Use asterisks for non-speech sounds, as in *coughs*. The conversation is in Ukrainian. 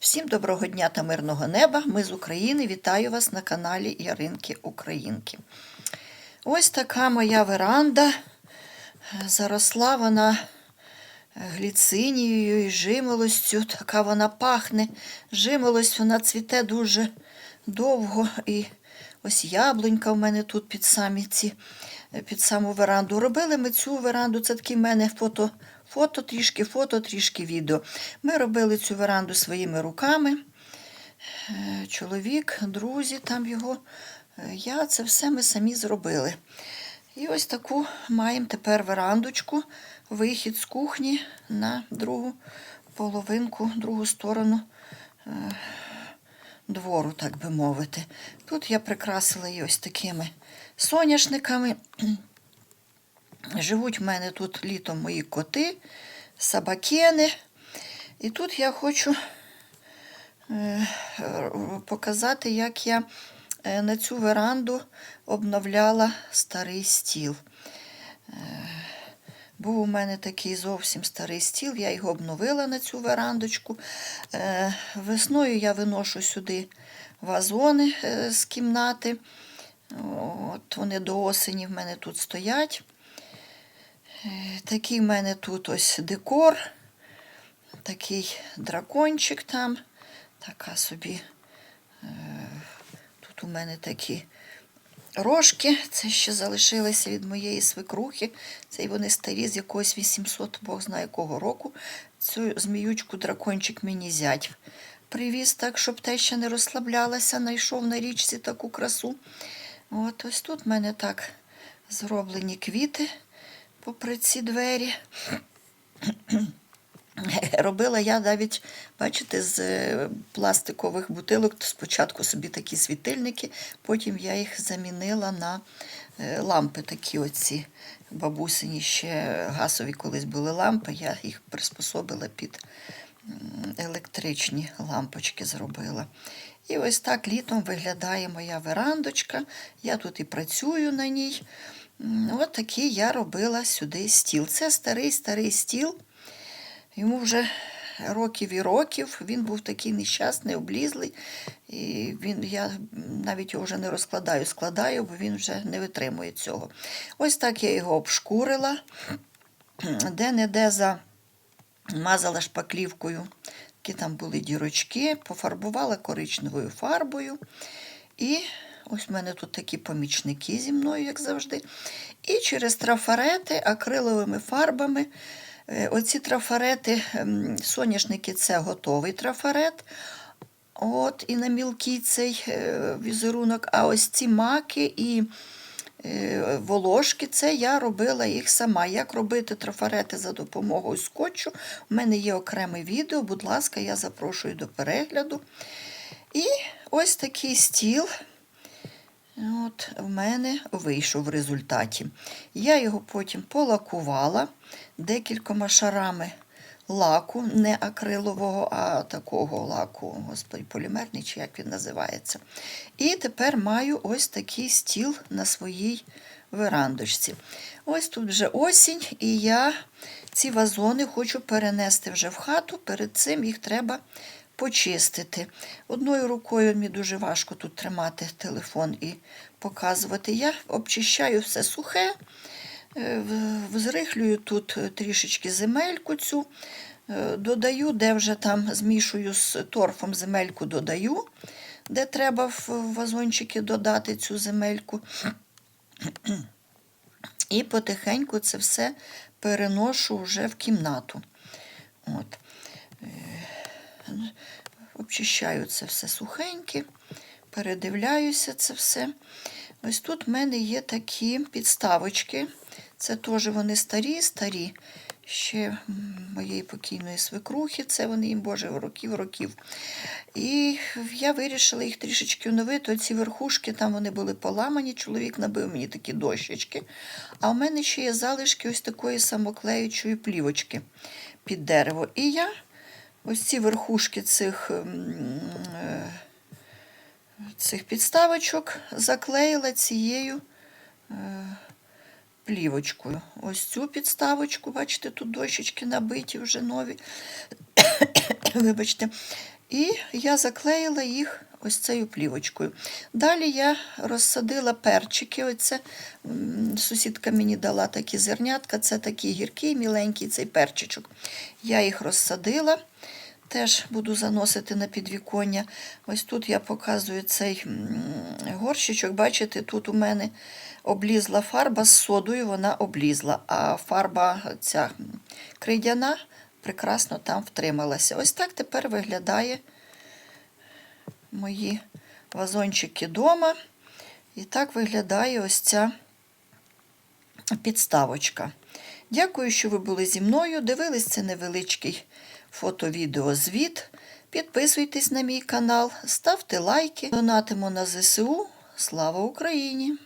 Всім доброго дня та мирного неба. Ми з України. Вітаю вас на каналі Яринки Українки. Ось така моя веранда. Заросла вона гліцинією і жимолостю. Така вона пахне. Жимолость вона цвіте дуже довго. І ось яблунька в мене тут під самі ці, під саму веранду. Робили ми цю веранду, це такі в мене фото. Фото, трішки фото, трішки відео. Ми робили цю веранду своїми руками. Е, Чоловік, друзі, там його. е, Я це все ми самі зробили. І ось таку маємо тепер верандочку, вихід з кухні на другу половинку, другу сторону е, двору, так би мовити. Тут я прикрасила її ось такими соняшниками. Живуть в мене тут літом мої коти, собакени. І тут я хочу е, показати, як я е, на цю веранду обновляла старий стіл. Е, Був у мене такий зовсім старий стіл, я його обновила на цю верандочку. Весною я виношу сюди вазони з кімнати. От Вони до осені в мене тут стоять. Такий в мене тут ось декор, такий дракончик там, така собі. е, Тут у мене такі рожки, це ще залишилися від моєї свекрухи. Це вони старі з якогось 800, Бог знає якого року. Цю зміючку дракончик мені зять привіз так, щоб те ще не розслаблялася, знайшов на річці таку красу. От ось тут в мене так зроблені квіти попри ці двері. *clears throat* Робила я навіть, бачите, з е, пластикових бутилок. Спочатку собі такі світильники, потім я їх замінила на е, лампи такі оці. Бабусині ще газові колись були лампи, я їх приспособила під електричні лампочки зробила. І ось так літом виглядає моя верандочка. Я тут і працюю на ній. От такий я робила сюди стіл. Це старий-старий стіл. Йому вже років і років. Він був такий нещасний, облізлий. І він, я навіть його вже не розкладаю, складаю, бо він вже не витримує цього. Ось так я його обшкурила, де-не-де замазала шпаклівкою. Такі там були дірочки, пофарбувала коричневою фарбою. І ось в мене тут такі помічники зі мною, як завжди. І через трафарети акриловими фарбами. Е, Оці трафарети, ем, соняшники це готовий трафарет. От, і на мілкий цей е, візерунок. А ось ці маки і е, волошки, це я робила їх сама. Як робити трафарети за допомогою скотчу? У мене є окреме відео, будь ласка, я запрошую до перегляду. І ось такий стіл. От в мене вийшов в результаті. Я його потім полакувала декількома шарами лаку, не акрилового, а такого лаку, господи, полімерний, чи як він називається. І тепер маю ось такий стіл на своїй верандочці. Ось тут вже осінь, і я ці вазони хочу перенести вже в хату. Перед цим їх треба почистити. Одною рукою мені дуже важко тут тримати телефон і показувати. Я обчищаю все сухе, е, взрихлюю тут трішечки земельку цю, е, додаю, де вже там змішую з торфом земельку, додаю, де треба в вазончики додати цю земельку. І потихеньку це все переношу вже в кімнату. От. Обчищаю це все сухеньке, передивляюся це все. Ось тут в мене є такі підставочки. Це теж вони старі, старі. Ще моєї покійної свекрухи, це вони їм, Боже, років, років. І я вирішила їх трішечки оновити. Оці верхушки, там вони були поламані, чоловік набив мені такі дощечки. А в мене ще є залишки ось такої самоклеючої плівочки під дерево. І я ось ці верхушки цих, м, е, цих підставочок заклеїла цією плівочкою. Ось цю підставочку, бачите, тут дощечки набиті вже нові. *coughs* Вибачте. І я заклеїла їх ось цією плівочкою. Далі я розсадила перчики. Оце сусідка мені дала такі зернятка, це такий гіркий, міленький цей перчичок. Я їх розсадила. Теж буду заносити на підвіконня. Ось тут я показую цей горщичок. Бачите, тут у мене облізла фарба з содою, вона облізла, а фарба ця м, крейдяна прекрасно там втрималася. Ось так тепер виглядає мої вазончики вдома. І так виглядає ось ця підставочка. Дякую, що ви були зі мною. Дивились це невеличкий фото-відео-звіт. Підписуйтесь на мій канал, ставте лайки, донатимо на ЗСУ. Слава Україні!